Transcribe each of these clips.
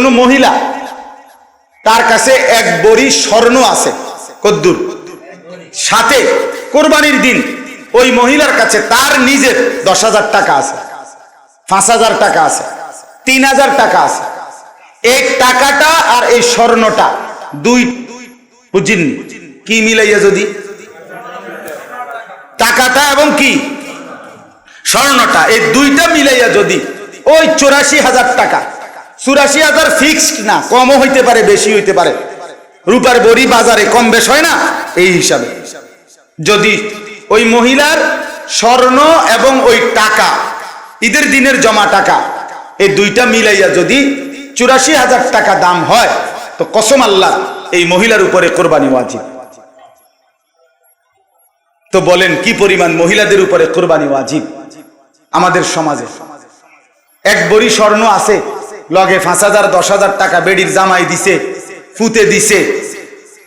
কোন মহিলা তার কাছে এক বড়ি স্বর্ণ আছে, কদ্দুর। সাথে কোরবানির দিন ওই মহিলার কাছে তার নিজের দশ হাজার টাকা আছে, পাঁচ হাজার টাকা আছে, তিন হাজার টাকা আছে। এই টাকাটা আর এই স্বর্ণটা দুই বুঝিনি, কি মিলাইয়া যদি? টাকাটা এবং কি? স্বর্ণটা, এই দুইটা মিলাইয়া যদি ওই চৌরাশি হাজার টাকা চুরাশি হাজার ফিক্সড না, কমও হইতে পারে বেশি হইতে পারে। রূপার বড়ি বাজারে কম বেশ হয় না? এই হিসাবে। যদি ওই মহিলার স্বর্ণ এবং ওই টাকা, ঈদের দিনের জমা টাকা, এই দুইটা মিলাইয়া যদি চুরাশি হাজার টাকা দাম হয়, তো কসম আল্লাহ, এই মহিলার উপরে কোরবানি ওয়াজিব। তো বলেন, কি পরিমাণ মহিলাদের উপরে কোরবানি ওয়াজিব আমাদের সমাজে? এক বড়ি স্বর্ণ আছে লগে পাঁচ হাজার, দশ হাজার টাকা বেডির জামাই দিছে ফুতে দিছে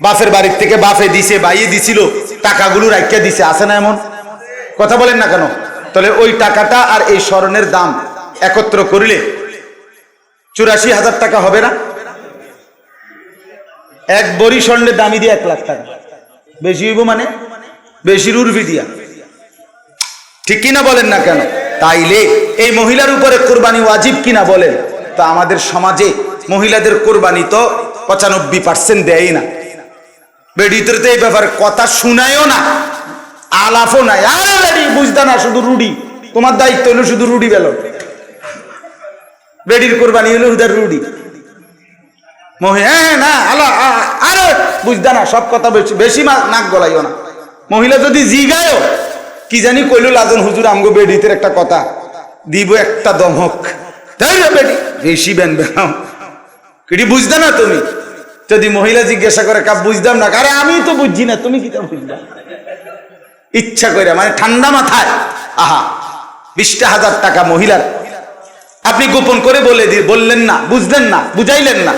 বাফের বাড়ির থেকে বাফে দিছে বাইয়ে দিছিল, টাকাগুলো রাখিয়া দিছে, আছে না এমন? কথা বলেন না কেন? তাহলে ওই টাকাটা আর এই স্মরণের দাম একত্র করিলে চুরাশি হাজার টাকা হবে না? এক বড়ি স্বর্ণের দামি দিয়ে এক লাখ টাকা। বেশি হইব মানে? বেশির উর্ফি দিয়া। ঠিক কিনা বলেন না কেন? তাইলে এই মহিলার উপরে কোরবানি ওয়াজিব কিনা বলেন? তা আমাদের সমাজে মহিলাদের কোরবানি তো পঁচানব্বই পার্সেন্ট দেয় না। বেডিতে তো এই ব্যাপারে কথা শুনায়ও না, আলাপও নাই। আরে বুঝতে না, শুধু রুডি। তোমার দায়িত্ব হলো শুধু রুডি বেল। বেডির কোরবানি হলো উদার রুডি। হ্যাঁ না, আলা আরে, বুঝতে না, সব কথা বেশি বেশি নাক গলাইও না। মহিলা যদি জিগায়ও, কি জানি কইল লাজন হুজুর, আমগো বেডিতে একটা কথা। দিব একটা দমক। তাই রে বেডি? বেশি বেন বেনাও কিটি বুঝতে না তুমি? যদি মহিলা জিজ্ঞাসা করে, কাপ বুঝতাম না? আরে আমি তো বুঝছি না, তুমি কি তা বুঝবা? ইচ্ছা করে মানে ঠান্ডা মাথায়। আহা, বিশটা হাজার টাকা মহিলার। আপনি গোপন করে বলে দিয়ে বললেন না, বুঝলেন না, বুঝাইলেন না।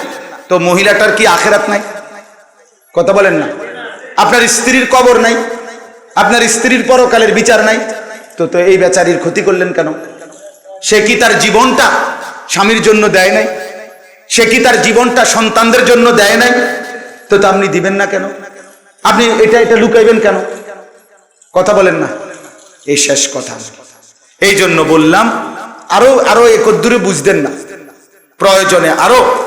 তো মহিলাটার কি আখেরাত নাই? কথা বলেন না। আপনার স্ত্রীর কবর নাই? আপনার স্ত্রীর পরকালের বিচার নাই? তো তো এই বেচারির ক্ষতি করলেন কেন? সে কি তার জীবনটা স্বামীর জন্য দেয় নাই। সে কি তার জীবনটা সন্তানদের জন্য দেয় নাই? তো তো আপনি দিবেন না কেন? আপনি এটা এটা লুকাইবেন কেন? কথা বলেন না। এই শেষ কথা। এই জন্য বললাম, আরও আরও একদ্দূরে বুঝতেন না। প্রয়োজনে আরও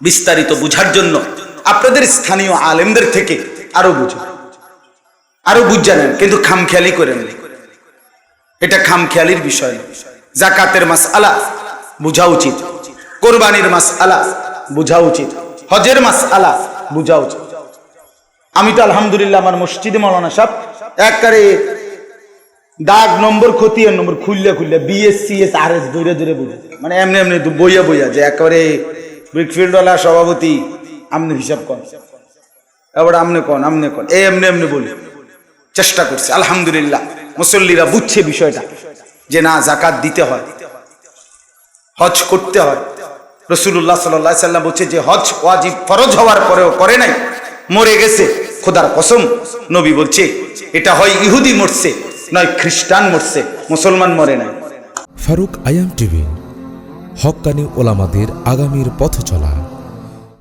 বিস্তারিত বুঝার জন্য আপনাদের স্থানীয় আলেমদের থেকে আরও বুঝুন। আরও বুঝ জানেন কিন্তু খামখেয়ালি করেন। এটা খামখেয়ালির বিষয়। জাকাতের মাস আলা বুঝা উচিত। কোরবানির মাস আলা বুঝা উচিত। হজের মাস আলা বুঝা উচিত। আমি তো আলহামদুলিল্লাহ আমার মসজিদে মৌলানা সাহেব একবারে দাগ নম্বর খতিয়ে নম্বর খুললে খুললে বিএসসি এস আর এস দূরে দূরে বুঝে মানে এমনি এমনি বইয়া বইয়া যে একেবারে ব্রিকফিল্ডওয়ালা সভাপতি, আমনে হিসাব কর এবার আমনে কন আমনে কন। এই এমনি এমনি বলি। চেষ্টা করছে। আলহামদুলিল্লাহ। মুসল্লিরা বুঝছে বিষয়টা যে না, জাকাত দিতে হয়। হজ করতে হয়। রসুল্লাহ সাল্লাহ সাল্লাম বলছে যে হজ ওয়াজিব ফরজ হওয়ার পরেও করে নাই, মরে গেছে, খোদার কসম। নবী বলছে, এটা হয় ইহুদি মরছে, নয় খ্রিস্টান মরছে, মুসলমান মরে নাই। ফারুক আয়াম টিভি, হকানি ওলামাদের আগামীর পথ চলা